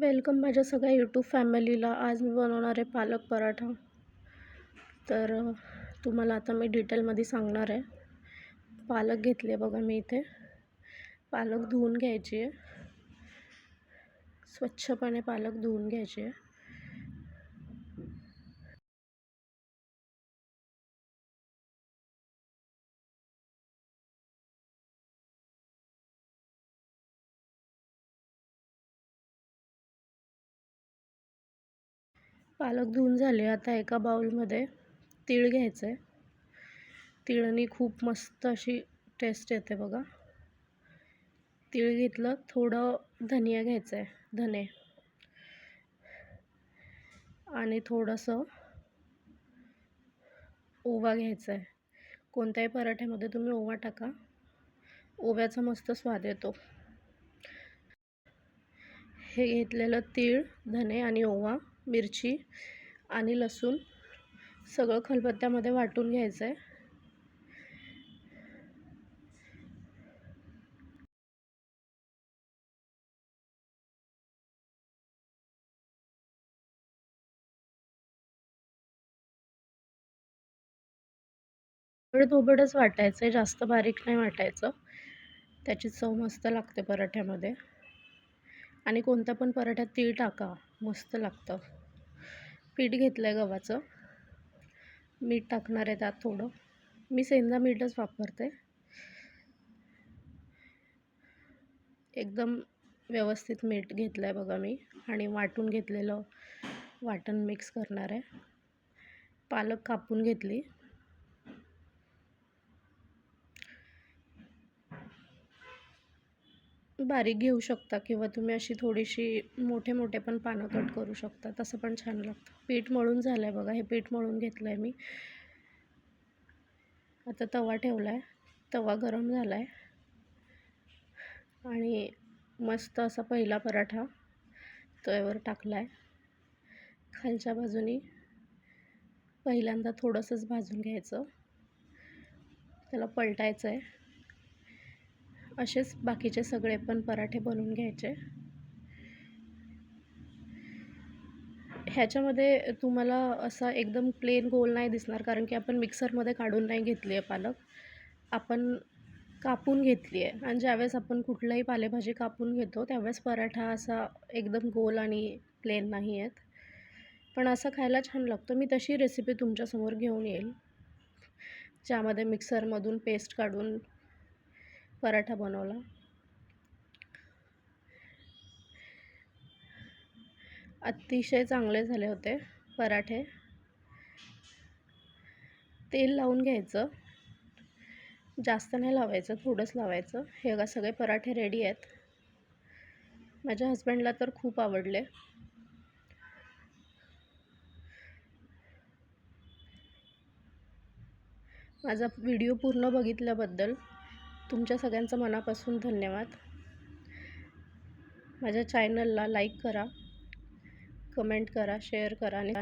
Welcome माझ्या सगळ्या YouTube फॅमिलीला. आज मी बनवणार आहे पालक पराठा. तर तुम्हाला आता मी डिटेलमध्ये सांगणार आहे. पालक घेतली आहे बघा मी इथे. पालक धुवून घ्यायची आहे. स्वच्छपणे पालक धुवून घ्यायची आहे. पालक धुवून झाले. आता एका बाउलमध्ये तीळ घ्यायचं आहे तिळाने खूप मस्त अशी टेस्ट येते बघा. तीळ घेतलं थोडं धनिया घ्यायचं आहे धने. आणि थोडंसं ओवा घ्यायचा आहे कोणत्याही पराठ्यामध्ये तुम्ही ओवा टाका. ओव्याचा मस्त स्वाद येतो. हे घेतलेलं तीळ धने आणि ओवा. मिरची आणि लसूण सगळं खलबत्त्यामध्ये वाटून घ्यायचं आहे. धोबडच वाटायचं आहे जास्त बारीक नाही वाटायचं. त्याची चव मस्त लागते पराठ्यामध्ये. आणि कोणत्या पण पराठ्यात तीळ टाका. मस्त लागतं. पीठ घेतलं आहे गव्हाचं. मीठ टाकणार आहे त्यात थोडं. मी सेंदा मीठच वापरते. एकदम व्यवस्थित मीठ घेतलं आहे बघा मी. आणि वाटून घेतलेलं वाटण मिक्स करणार आहे. पालक कापून घेतली. बारीक घेऊ शकता किंवा तुम्ही अशी थोडीशी मोठे मोठे पण पानं कट करू शकता. तसं पण छान लागतं. पीठ मळून झालं आहे बघा. हे पीठ मळून घेतलं आहे मी. आता तवा ठेवला आहे तवा गरम झाला आहे आणि मस्त असा पहिला पराठा तव्यावर टाकला आहे खालच्या बाजूनी पहिल्यांदा थोडंसंच भाजून घ्यायचं. त्याला पलटायचं आहे असेच बाकीचे सगळे पण पराठे बनवून घ्यायचे. ह्याच्यामध्ये तुम्हाला असा एकदम प्लेन गोल नाही दिसणार कारण की आपण मिक्सरमध्ये काढून नाही घेतली आहे पालक. आपण कापून घेतली आहे आणि ज्यावेळेस आपण कुठलाही पालेभाजी कापून घेतो त्यावेळेस पराठा असा एकदम गोल आणि प्लेन नाही आहेत. पण असा खायला छान लागतो. मी तशी रेसिपी तुमच्यासमोर घेऊन येईल. ज्यामध्ये मिक्सरमधून पेस्ट काढून पराठा बनवला. अतिशय चांगले झाले होते पराठे. तेल लावून घ्यायचं. जास्त नाही लावायचं थोडंच लावायचं. हे बघा सगळे पराठे रेडी आहेत. माझ्या हस्बंडला तर खूप आवडले. माझा व्हिडिओ पूर्ण बघितल्याबद्दल तुमच्या सगळ्यांचं मनापासून धन्यवाद. माझ्या चॅनलला लाईक करा कमेंट करा शेअर करा आणि